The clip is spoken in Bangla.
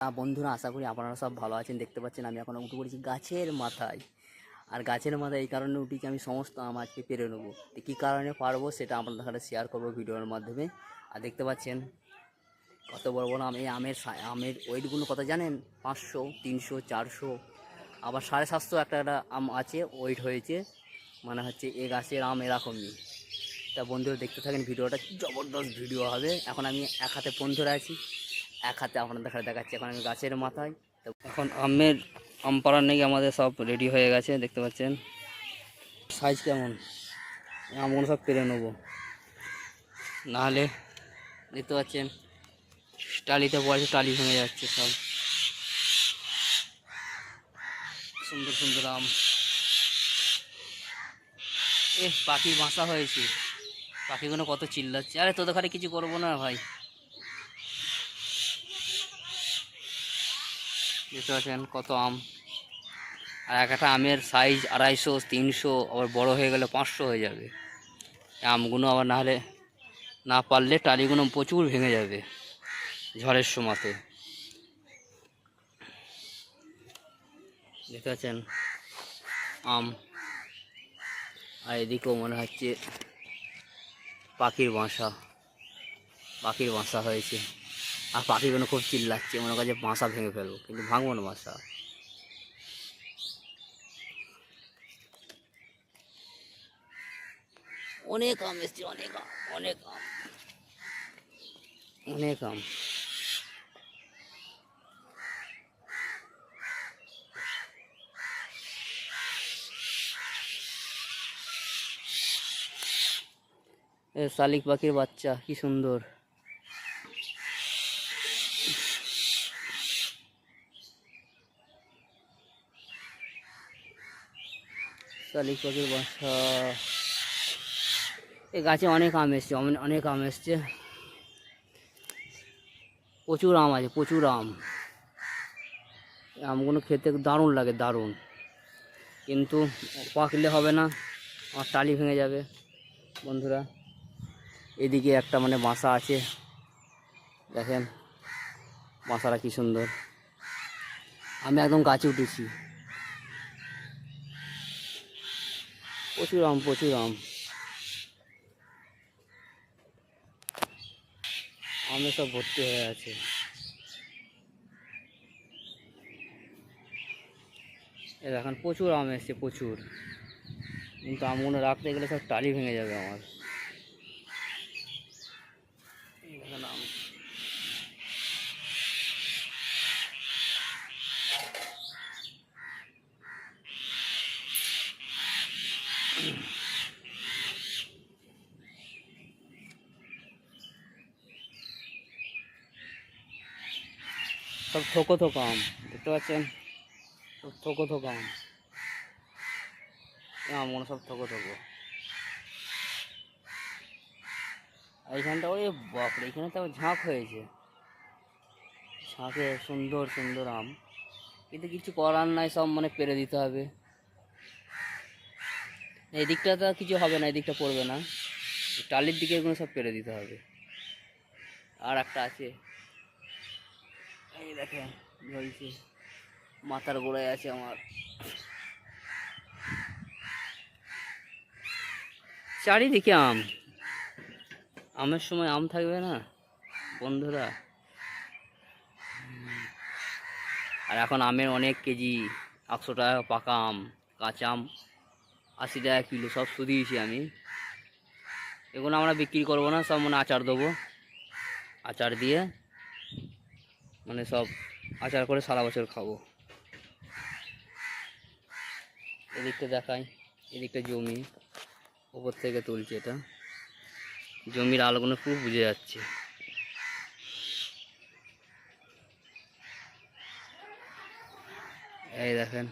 বন্ধুরা, আশা করি আপনারা সব ভালো আছেন। দেখতে পাচ্ছেন আমি এখন উঠে পড়েছি গাছের মাথায়। আর গাছের মাথায় এই কারণে উঠেছি আমি সমস্ত আম আজকে পেরে নেব। তো কী কারণে পারব সেটা আপনাদের সাথে শেয়ার করব ভিডিওর মাধ্যমে। আর দেখতে পাচ্ছেন কত বড় বড় আম, এই আমের আমের ওয়েটগুলো কত জানেন? পাঁচশো, তিনশো, চারশো, আবার সাড়ে সাতশো একটা একটা আম আছে ওয়েট হয়েছে। মানে হচ্ছে এ গাছের আম এরকমই তা বন্ধুরা, দেখতে থাকেন ভিডিওটা জবরদস্ত ভিডিও হবে। এখন আমি এক হাতে ফোন ধরে আছি। এক হাতে আপনাদের দেখা দেখাচ্ছি, এখন আমি গাছের মাথায়। তো এখন আমের আম পাড়ার নাকি আমাদের সব রেডি হয়ে গেছে, দেখতে পাচ্ছেন। সাইজ কেমন? আমগুলো সব পেরে নেব। নাহলে দেখতে পাচ্ছেন, টালিতে পড়েছে, টালি ভেঙে যাচ্ছে সব। সুন্দর সুন্দর আম। এ পাখি বাসা হয়েছে। পাখিগুলো কত চিল্লাচ্ছে। আরে, তোদের খালি কিছু করব না ভাই। দেখতে পাচ্ছেন কত আম। আর এক একটা আমের সাইজ আড়াইশো, তিনশো, আবার বড় হয়ে গেলে পাঁচশো হয়ে যাবে। আমগুলো আবার না হলে না পারলে টালিগুলো প্রচুর ভেঙে যাবে ঝড়ের সময়তে। দেখতে পাচ্ছেন আম। আর এদিকেও মনে হচ্ছে পাখির বাসা পাখির বাসা হয়েছে। আর পাখিগুলো খুব চিল্লাচ্ছে মনে করছে বাসা ভেঙে ফেলব কিন্তু ভাঙবো না বাসা। অনেক আম এসছে অনেক আম অনেক আম। অনেক আম। শালিক পাখির বাচ্চা কি সুন্দর। শালিক পাখির বাসা এই গাছে অনেক আম এসছে অনে- অনেক আম এসছে। প্রচুর আম আছে, প্রচুর আম। আমগুলো খেতে দারুণ লাগে, দারুণ। কিন্তু পাকলে হবে না, আমার টালি ভেঙে যাবে, বন্ধুরা। এদিকে একটা মানে বাসা আছে, দেখেন, বাসাটা কি সুন্দর। আমি একদম গাছে উঠেছি। প্রচুর আম প্রচুর আম। আমে সব ভর্তি হয়ে আছে। এ দেখেন, প্রচুর আম এসছে, প্রচুর। কিন্তু আমগুলো রাখতে গেলে সব টালি ভেঙে যাবে আমার। এই দেখেন আম। সব থোকো থোকো আম, দেখতে পাচ্ছেন? সব থোকো থোকো আম। আমগুলো সব থোকো থোকো। আর ওই বাপরে, এখানে তো ঝাঁক হয়েছে। ঝাঁকে সুন্দর সুন্দর আম। কিন্তু কিছু করার নাই, সব মানে পেরে দিতে হবে। এই দিকটা তো কিছু হবে না, এই দিকটা পড়বে না। টালির দিকে এগুলো সব পেরে দিতে হবে। আর একটা আছে। এই দেখেন ঝলছে মাথার গোড়ায় আছে আমার। চারিদিকে আম। আমের সময় আম থাকবে না, বন্ধুরা। আর এখন আমের অনেক কেজি, একশো টাকা পাকা আম, কাঁচা আম। আশি টাকা কিলো, সব শুধিয়েছি আমি। এগুলো আমরা বিক্রি করব না, সব মানে আচার দেবো। আচার দিয়ে মানে সব আচার করে সারা বছর খাব। এদিকটা দেখাই, এদিকটা জমি, ওপর থেকে তুলছে এটা। জমির আলোগুলো খুব বুঝে যাচ্ছে। এই দেখেন